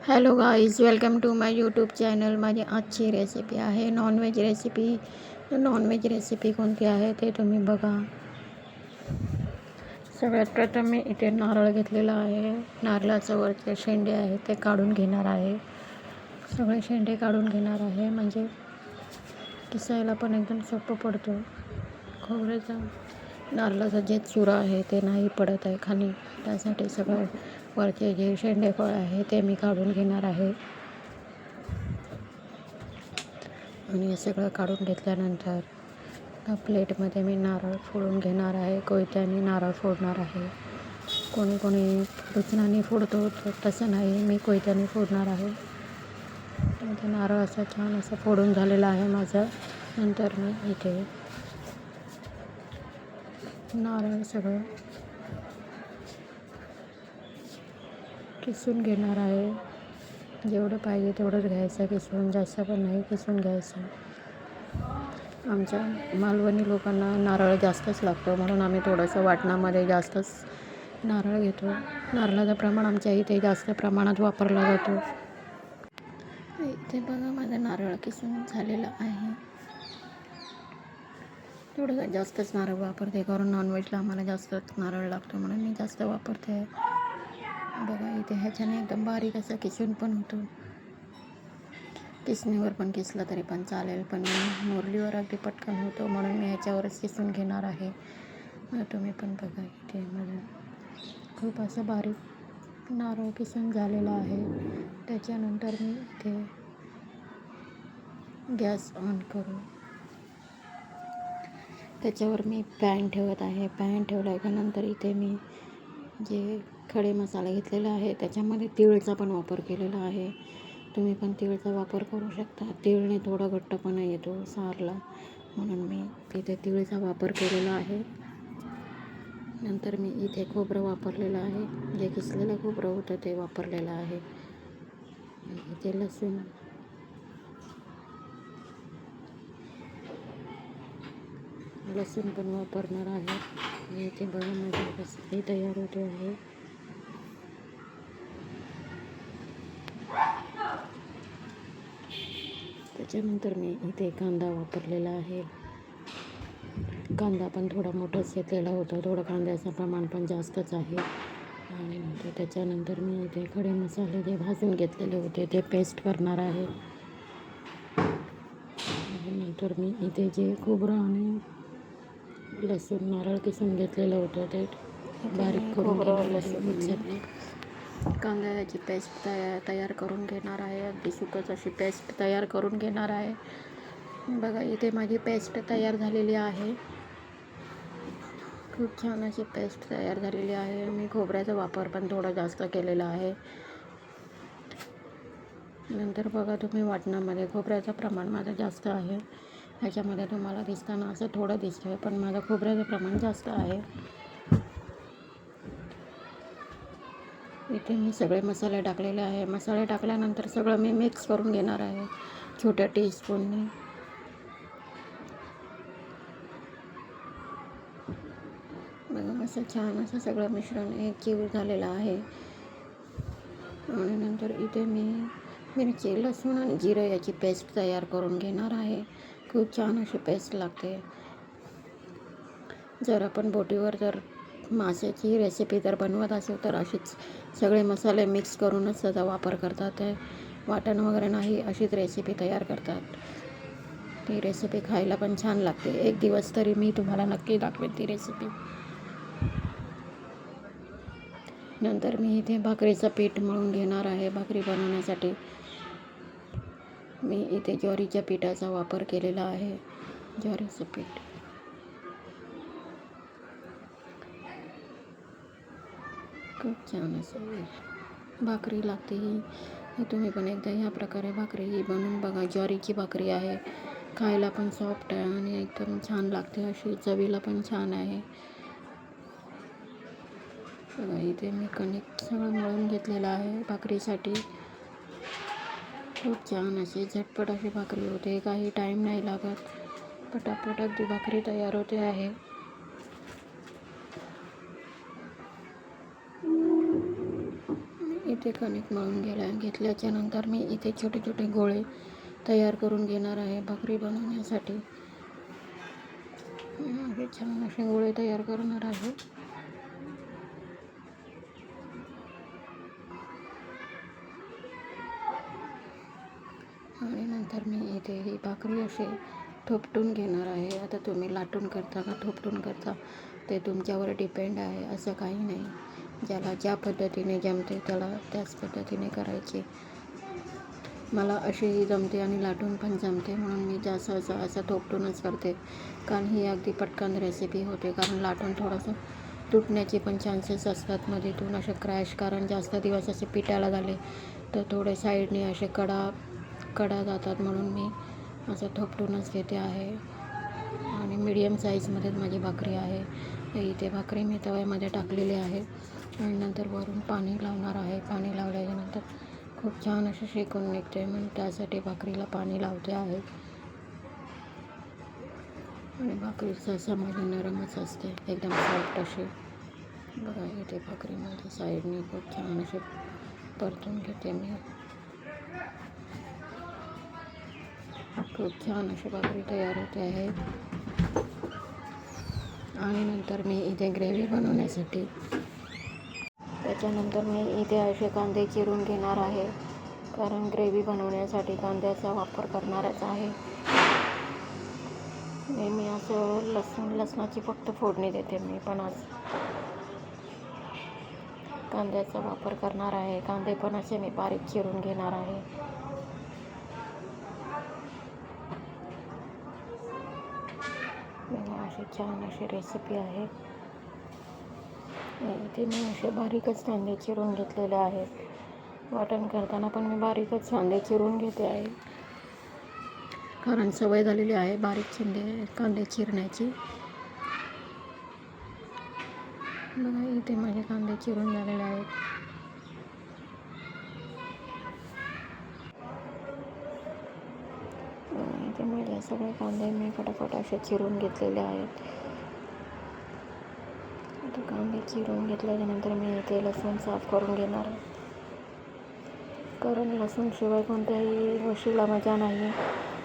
Hello guys welcome to my YouTube channel माझी आजची recipe आहे नॉनव्हेज रेसिपी नॉनव्हेज रेसिपी कोणती आहे ते तुम्ही बघा. सगळ्यात प्रथम मी इथे नारळ घेतलेला आहे. नारळाचं वरचे शेंडे आहे ते काढून घेणार आहे. सगळे शेंडे काढून घेणार आहे. म्हणजे किसायला पण एकदम सोपं पडतो. खोबऱ्याचा नारळाचा जे चुरा आहे ते नाही पडत आहे खाली. त्यासाठी सगळं वरचे जे शेंडेफळ आहे ते मी काढून घेणार आहे. आणि हे सगळं काढून घेतल्यानंतर प्लेटमध्ये मी नारळ फोडून घेणार आहे. कोयत्याने नारळ फोडणार आहे. कोणी कोणी रुचनाने फोडतो तर तसं नाही मी कोयत्याने फोडणार आहे. ते नारळ असं छान असं फोडून झालेलं आहे माझं. नंतर मी इथे नारळ सगळं किसून घेणार आहे. जेवढं पाहिजे तेवढंच घ्यायचं किसून जास्त पण नाही किसून घ्यायचं. आमच्या मालवणी लोकांना नारळ जास्तच लागतो म्हणून आम्ही थोडंसं वाटणामध्ये जास्तच नारळ घेतो. नारळाचं प्रमाण आमच्या इथे जास्त प्रमाणात वापरला जातो. इथे बघा माझं नारळ किसून झालेलं आहे. थोडं जास्तच नारळ वापरते कारण नॉनव्हेजला आम्हाला जास्तच नारळ लागतो म्हणून मी जास्त वापरते. बघा इथे ह्याच्याने एकदम बारीक असं किसून पण होतो. किसणीवर पण किसलं तरी पण चालेल पण मी मुरलीवर अगदी पटकन होतो म्हणून मी ह्याच्यावरच किसून घेणार आहे. मग तुम्ही पण बघा इथे मला खूप असं बारीक नारळ किसून झालेलं आहे. त्याच्यानंतर मी इथे गॅस ऑन करू. त्याच्यावर मी पॅन ठेवत आहे. पॅन ठेवल्यानंतर इथे मी जे खडे मसाला घेतलेला आहे त्याच्यामध्ये तिळचा पण वापर केलेला आहे. तुम्ही पण तिळचा वापर करू शकता. तिळने थोडा घट्टपणा येतो सारला. म्हणून मी तिथे तिळचा वापर केलेला आहे. नंतर मी इथे खोबरं वापरलेलं आहे. जे किसलेलं खोबरं होतं ते वापरलेलं आहे. इथे लसूण. लसूण पण वापरणार आहे. इथे बघा माझी रेसिपी तयार होते आहे. त्याच्यानंतर मी इथे कांदा वापरलेला आहे. कांदा पण थोडा मोठाच घेतलेला होता. थोडं कांद्याचं प्रमाण पण जास्तच आहे. आणि नंतर त्याच्यानंतर मी इथे खडे मसाले जे भाजून घेतलेले होते ते पेस्ट करणार आहे. नंतर मी इथे जे खोबरं आणि लसूण नारळ किसून घेतलेलं होतं ते बारीक करून लसूण. मिक्सरने. कांद्याची पेस्ट तया तयार करून घेणार आहे. अगदी सुकच अशी पेस्ट तयार करून घेणार आहे. बघा इथे माझी पेस्ट तयार झालेली आहे. खूप छान अशी पेस्ट तयार झालेली आहे. मी खोबऱ्याचा वापर पण थोडा जास्त केलेला आहे. नंतर बघा तुम्ही वाटणामध्ये खोबऱ्याचं प्रमाण माझं जास्त आहे. ह्याच्यामध्ये तुम्हाला दिसताना असं थोडं दिसतं आहे पण माझं खोबऱ्याचं प्रमाण जास्त आहे. इथे मी सगळे मसाले टाकलेले आहे. मसाले टाकल्यानंतर सगळं मी मिक्स करून घेणार आहे. छोट्या टीस्पूनने बघा असं छान असं सगळं मिश्रण एक जीव झालेलं आहे. आणि नंतर इथे मी मिरची लसूण आणि जिरं याची पेस्ट तयार करून घेणार आहे. खूप छान अशी पेस्ट लागते. जर आपण बोटीवर जर माशाची रेसिपी जर बनवत असेल तर अशीच सगळे मसाले मिक्स करूनच त्याचा वापर करतात. वाटण वगैरे नाही अशीच रेसिपी तयार करतात. ती रेसिपी खायला पण छान लागते. एक दिवस तरी मी तुम्हाला नक्की दाखवेन ती रेसिपी नंतर मी इथे भाकरीचं पीठ मळून घेणार आहे. भाकरी बनवण्यासाठी मी इथे ज्वारीच्या पिठाचा वापर केलेला आहे. ज्वारीचं पीठ. खूप छान असं भाकरी लागते ही. तुम्ही पण एकदा ह्या प्रकारे भाकरी ही बनवून बघा. ज्वारीची भाकरी आहे. खायला पण सॉफ्ट आहे आणि एकदम छान लागते. अशी चवीला पण छान आहे. बघा इथे मी कणिक सगळं मळून घेतलेलं आहे भाकरीसाठी. खूप छान अशी झटपट अशी भाकरी होते. काही टाईम नाही लागत. पटापट अगदी भाकरी तयार होते आहे. इथे कणिक मळून गेल्या घेतल्याच्या नंतर मी इथे छोटे छोटे गोळे तयार करून घेणार आहे भाकरी बनवण्यासाठी. असे छान असे गोळे तयार करणार आहे. आणि नंतर मी इथे ही भाकरी असे थोपटून घेणार आहे. आता तुम्ही लाटून करता का थोपटून करता ते तुमच्यावर डिपेंड आहे असं काही नाही. ज्याला ज्या पद्धतीने जमते त्याला त्याच पद्धतीने करायचे. मला अशीही जमते आणि लाटून पण जमते म्हणून मी जास्त असं असं थोपटूनच करते. कारण ही अगदी पटकन रेसिपी होते. कारण लाटून थोडंसं तुटण्याचे पण चान्सेस असतात. मध्येतून असे क्रॅश कारण जास्त दिवस असे पिठाला झाले तर थोडे साईडने असे कडा कडा जातात म्हणून मी असं थोपटूनच घेते आहे. आणि मीडियम साईजमध्येच माझी भाकरी आहे. इथे भाकरी मी तव्यामध्ये टाकलेली आहे. आणि नंतर वरून पाणी लावणार आहे. पाणी लावल्याच्यानंतर खूप छान असे शेकून निघते. म्हणून त्यासाठी भाकरीला पाणी लावते आहे. आणि भाकरी सहसा माझी नरमच असते. एकदम सॉफ्ट अशी. बघा इथे भाकरी माझ्या साईडने खूप छान असे परतून घेते मी. खूप छान अशी भाकरी तयार होते आहे. आणि नंतर मी इथे ग्रेव्ही बनवण्यासाठी त्याच्यानंतर मी इथे असे कांदे चिरून घेणार आहे. कारण ग्रेव्ही बनवण्यासाठी कांद्याचा वापर करणारच आहे. नेहमी असं लसूण लसणाची फक्त फोडणी देते मी पण आज कांद्याचा वापर करणार आहे. कांदे पण असे मी बारीक चिरून घेणार आहे. अशी छान अशी रेसिपी आहे. इथे मी असे बारीकच कांदे चिरून घेतलेले आहेत. वाटण करताना पण मी बारीकच कांदे चिरून घेते आहे. कारण सवय झालेली आहे बारीक चिंदे कांदे चिरण्याची. बघा इथे माझे कांदे चिरून झालेले आहेत. इथे माझे सगळे कांदे मी फटाफट असे चिरून घेतलेले आहेत. चिरून घेतल्याच्यानंतर मी इथे लसूण साफ करून घेणार कारण लसूणशिवाय कोणत्याही गोष्टीला मजा नाही.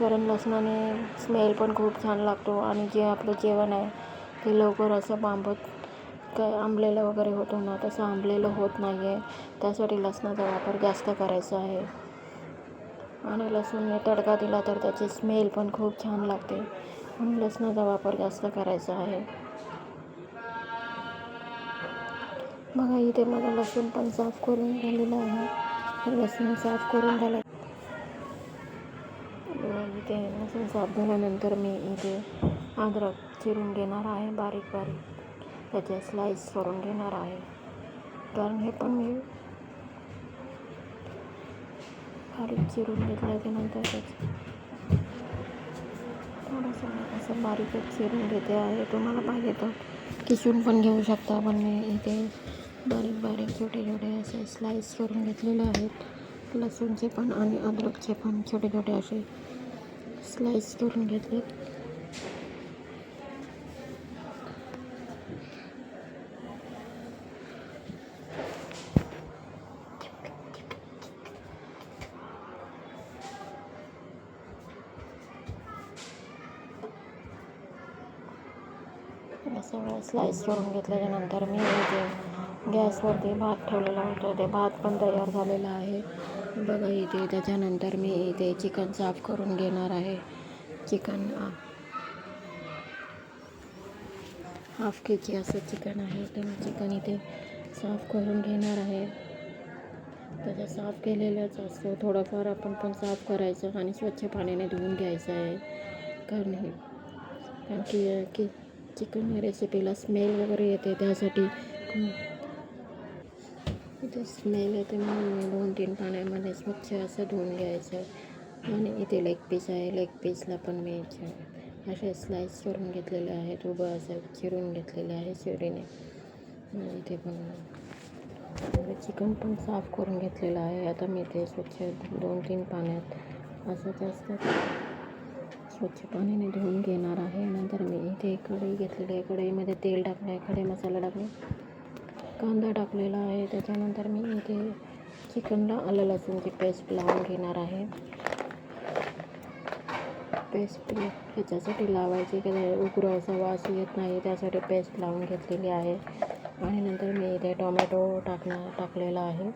कारण लसणाने स्मेल पण खूप छान लागतो आणि जे आपलं जेवण आहे ते लवकर असं बांबत काय आंबलेलं वगैरे होतं ना तसं आंबलेलं होत नाही आहे त्यासाठी लसणाचा वापर जास्त करायचा आहे. आणि लसूणने तडका दिला तर त्याची स्मेल पण खूप छान लागते. म्हणून लसणाचा वापर जास्त करायचा आहे. बघा इथे माझं लसूण पण साफ करून झालेलं आहे. लसूण साफ करून झालं. इथे लसूण साफ झाल्यानंतर मी इथे अद्रक चिरून घेणार आहे बारीक बारीक. त्याचे स्लाईस करून घेणार आहे. कारण हे पण मी बारीक चिरून घेतल्याच्यानंतर त्याचं थोडंसं असं बारीकच चिरून घेते आहे. तुम्हाला पाहिजे तर किसून पण घेऊ शकता पण मी इथे बारीक बारीक छोटे छोटे असे स्लाईस करून घेतलेले आहेत. लसूणचे पण आणि अद्रकचे पण छोटे छोटे असे स्लाईस करून घेतले हे सगळं स्लाईस करून घेतल्याच्यानंतर मी इथे गॅसवरती भात ठेवलेला होता. ते भात पण तयार झालेला आहे. बघा इथे त्याच्यानंतर मी इथे चिकन साफ करून घेणार आहे. चिकन हाफ के जी असं चिकन आहे. तर मी चिकन इथे साफ करून घेणार आहे. त्याचं साफ केलेलंच असतं. थोडंफार आपण पण साफ करायचं आणि स्वच्छ पाण्याने धुवून घ्यायचं आहे. कारण हे कारण की की चिकन रेसिपीला स्मेल वगैरे येते त्यासाठी. इथे स्मेल येते म्हणून मी दोन तीन पाण्यामध्ये स्वच्छ असं धुवून घ्यायचं. आणि इथे लेग पीस आहे. लेग पीसला पण मी असे स्लाईस करून घेतलेले आहेत उभं असं चिरून घेतलेले आहे चिरीने इथे पण चिकन पण साफ करून घेतलेलं आहे. आता मी ते स्वच्छ दोन तीन पाण्यात असं जास्त स्वच्छ पाण्याने धुवून घेणार आहे. नंतर मी इथे कढई घेतलेली आहे. कढईमध्ये तेल टाकलं आहे. कढई मसाला टाकला कांदा टाकलेला आहे. त्याच्यानंतर मी इथे चिकनला आलं लसूणची पेस्ट लावून घेणार आहे. पेस्ट ह्याच्यासाठी लावायची की ते उग्र असा वास येत नाही. त्यासाठी पेस्ट लावून घेतलेली आहे. आणि नंतर मी इथे टोमॅटो टाकणार टाकलेला आहे.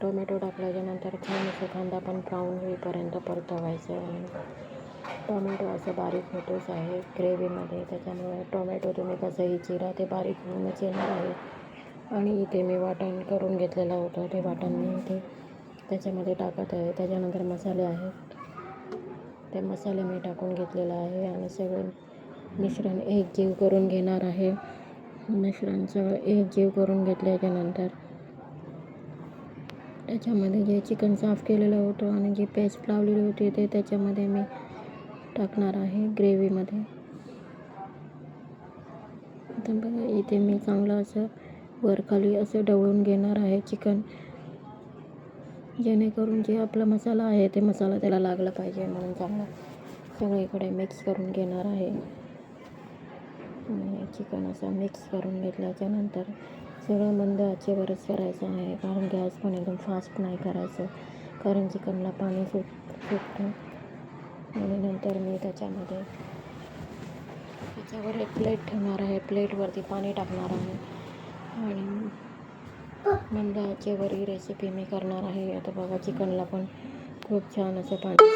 टोमॅटो टाकल्याच्यानंतर छान असं कांदा पण ब्राऊन होईपर्यंत परतवायचं आणि टोमॅटो असं बारीक होतोच आहे ग्रेव्हीमध्ये. त्याच्यामुळे टोमॅटो तुम्ही कसंही चिरा ते बारीक होऊनच येणार आहे. आणि इथे मी वाटण करून घेतलेलं होतं. ते वाटण मी इथे त्याच्यामध्ये टाकत आहे. त्याच्यानंतर मसाले आहेत. ते मसाले मी टाकून घेतलेलं आहे आणि सगळं मिश्रण एक जीव करून घेणार आहे. मिश्रण सगळं एकजीव करून घेतल्याच्यानंतर त्याच्यामध्ये जे चिकन साफ केलेलं होतं आणि जी पेस्ट लावलेली होती ते त्याच्यामध्ये मी टाकणार आहे ग्रेव्हीमध्ये. तर बघा इथे मी चांगलं असं वरखाली असं ढवळून घेणार आहे चिकन. जेणेकरून जे आपला मसाला आहे ते मसाला त्याला लागला पाहिजे म्हणून चांगलं सगळीकडे मिक्स करून घेणार आहे. आणि चिकन असं मिक्स करून घेतल्याच्यानंतर सगळं मंद आचेवरच करायचं आहे. कारण गॅस पण एकदम फास्ट नाही करायचं. कारण चिकनला पाणी सुट सुटतं. आणि नंतर मी त्याच्यामध्ये त्याच्यावर एक प्लेट ठेवणार आहे. प्लेटवरती पाणी टाकणार आहे. आणि मंद आचेवर रेसिपी मी करणार आहे. आता बघा चिकनला पण खूप छान असं पाणी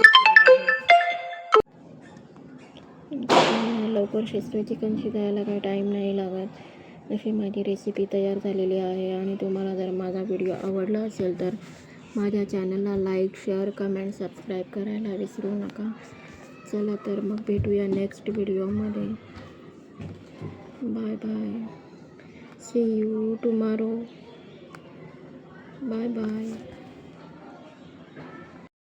लवकर शिजतो चिकन शिजायला काही टाईम नाही लागत. अशी माझी रेसिपी तयार झालेली आहे आणि तुम्हाला जर माझा व्हिडिओ आवडला असेल तर माझ्या चॅनलला लाईक शेअर कमेंट सबस्क्राईब करायला विसरू नका. चला तर मग भेटूया नेक्स्ट व्हिडिओमध्ये bye bye see you tomorrow bye bye